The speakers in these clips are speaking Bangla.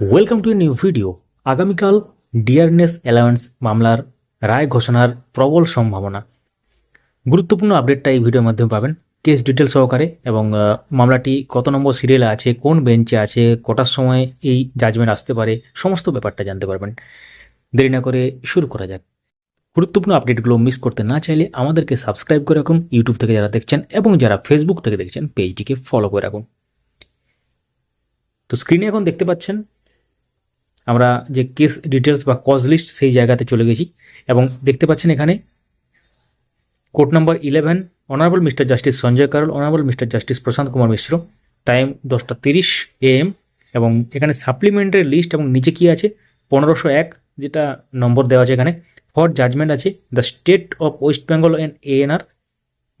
Welcome to a new video আগামীকাল ডিয়ারনেস অ্যালাউন্স মামলার রায় ঘোষণার প্রবল সম্ভাবনা। গুরুত্বপূর্ণ আপডেটটা এই ভিডিওর মাধ্যমে পাবেন। কেস ডিটেল সহকারে এবং মামলাটি কত নম্বর সিরিয়ালে আছে, কোন বেঞ্চে আছে, কটার সময় এই জাজমেন্ট আসতে পারে, সমস্ত ব্যাপারটা জানতে পারবেন। দেরি না করে শুরু করা যাক। গুরুত্বপূর্ণ আপডেটগুলো মিস করতে না চাইলে আমাদেরকে সাবস্ক্রাইব করে রাখুন ইউটিউব থেকে যারা দেখছেন এবং যারা ফেসবুক থেকে দেখছেন পেজটিকে ফলো করে রাখুন। তো স্ক্রিনে এখন দেখতে পাচ্ছেন আমরা যে কেস ডিটেলস বা কজ লিস্ট সেই জায়গাতে চলে গেছি। এবং দেখতে পাচ্ছেন এখানে court number eleven honourable mister justice Sanjay Karol honourable mister justice Prashant Kumar Mishra. Time দশটা তিরিশ এএম এবং এখানে সাপ্লিমেন্টারি লিস্ট এবং নিচে কি আছে? পনেরোশো এক যেটা নম্বর দেওয়া আছে এখানে। ফর জাজমেন্ট আছে the state of West Bengal and ANR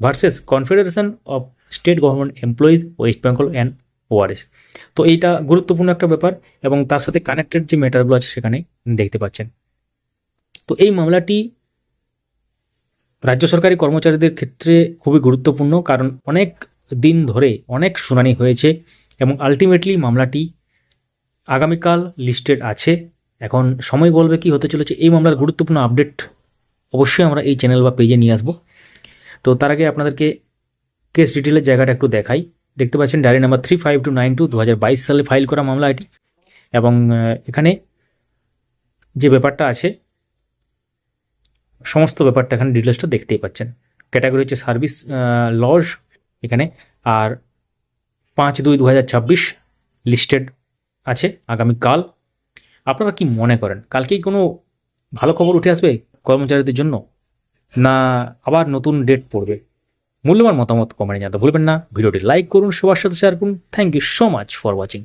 versus confederation of state government employees West Bengal and ORS. তো এইটা গুরুত্বপূর্ণ একটা ব্যাপার এবং তার সাথে কানেক্টেড যে ম্যাটারগুলো আছে সেখানে দেখতে পাচ্ছেন। তো এই মামলাটি রাজ্য সরকারি কর্মচারীদের ক্ষেত্রে খুবই গুরুত্বপূর্ণ কারণ অনেক দিন ধরে অনেক শুনানি হয়েছে এবং আলটিমেটলি মামলাটি আগামীকাল লিস্টেড আছে। এখন সময় বলবে কি হতে চলেছে, এই মামলার গুরুত্বপূর্ণ আপডেট অবশ্যই আমরা এই চ্যানেল বা পেজে নিয়ে আসব। তো তার আগে আপনাদেরকে কেস ডিটেলের জায়গাটা একটু দেখাই। দেখতে পাচ্ছেন diary number three five two nine two দু হাজার বাইশ সালে ফাইল করা মামলা এটি। এবং এখানে যে ব্যাপারটা আছে, সমস্ত ব্যাপারটা এখানে ডিটেলসটা দেখতেই পাচ্ছেন। ক্যাটাগরি হচ্ছে সার্ভিস লজ এখানে, আর পাঁচ দুই দু লিস্টেড আছে আগামীকাল। আপনারা কি মনে করেন কালকেই কোনো ভালো খবর উঠে আসবে কর্মচারীদের জন্য? না আবার নতুন ডেট পড়বে? মূল্যবান মতামত কমেন্টে জানাতে ভুলবেন না। ভিডিওটি লাইক করুন, সবার সাথে শেয়ার করুন। Thank you so much for watching